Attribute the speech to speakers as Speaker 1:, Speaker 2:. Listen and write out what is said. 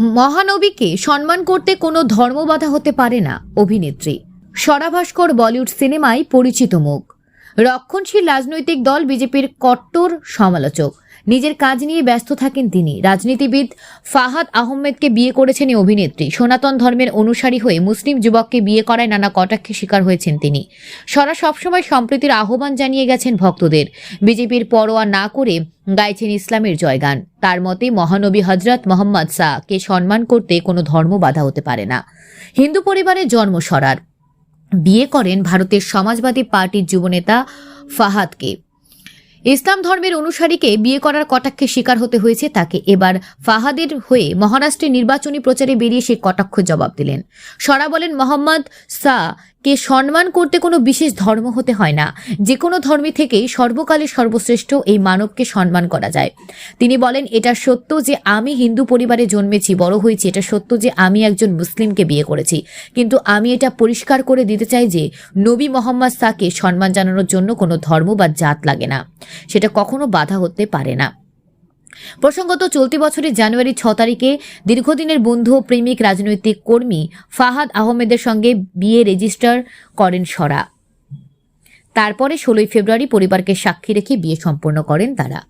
Speaker 1: মহানবীকে সম্মান করতে কোনো ধর্মবাধা হতে পারে না অভিনেত্রী। সরাভাস্কর বলিউড সিনেমায় পরিচিত মুখ। রক্ষণশীল রাজনৈতিক দল বিজেপির কট্টর সমালোচক। নিজের কাজ নিয়ে ব্যস্ত থাকেন তিনি। রাজনীতিবিদ ফাহাদ আহমেদকে বিয়ে করেছেন এই অভিনেত্রী। সনাতন ধর্মের অনুসারী হয়ে মুসলিম যুবককে বিয়ে করায় নানা কটাক্ষে শিকার হয়েছেন তিনি। সরা সবসময় সম্প্রীতির আহ্বান জানিয়ে গেছেন ভক্তদের। বিজেপির পরোয়া না করে গাইছেন ইসলামের জয়গান। তার মতে, মহানবী হজরত মোহাম্মদ শাহকে সম্মান করতে কোনো ধর্ম বাধা হতে পারে না। হিন্দু পরিবারের জন্ম সরার। বিয়ে করেন ভারতের সমাজবাদী পার্টির যুবনেতা ফাহাদকে। ইসলাম ধর্মের অনুসারীকে বিয়ে করার কটাক্ষে শিকার হতে হয়েছে তাকে। এবার ফাহাদের হয়ে মহারাষ্ট্রে নির্বাচনী প্রচারে বেরিয়ে সে কটাক্ষ জবাব দিলেন। সরা বলেন, মোহাম্মদ সা কে সম্মান করতে কোনো বিশেষ ধর্ম হতে হয় না। যে কোনো ধর্মে থেকেই সর্বকালের সর্বশ্রেষ্ঠ এই মানবকে সম্মান করা যায়। তিনি বলেন, এটা সত্য যে আমি হিন্দু পরিবারে জন্মেছি, বড় হয়েছি, এটা সত্য যে আমি একজন মুসলিমকে বিয়ে করেছি। কিন্তু আমি এটা পরিষ্কার করে দিতে চাই যে নবী মোহাম্মদ সাকে সম্মান জানানোর জন্য কোনো ধর্ম বা জাত লাগে না। সেটা কখনো বাধা হতে পারে না। প্রসঙ্গত, চলতি বছরের জানুয়ারি ছ তারিখে দীর্ঘদিনের বন্ধু ও প্রেমিক রাজনৈতিক কর্মী ফাহাদ আহমেদের সঙ্গে বিয়ে রেজিস্টার করেন সরা। তারপরে ষোলোই ফেব্রুয়ারি পরিবারকে সাক্ষী রেখে বিয়ে সম্পন্ন করেন তারা।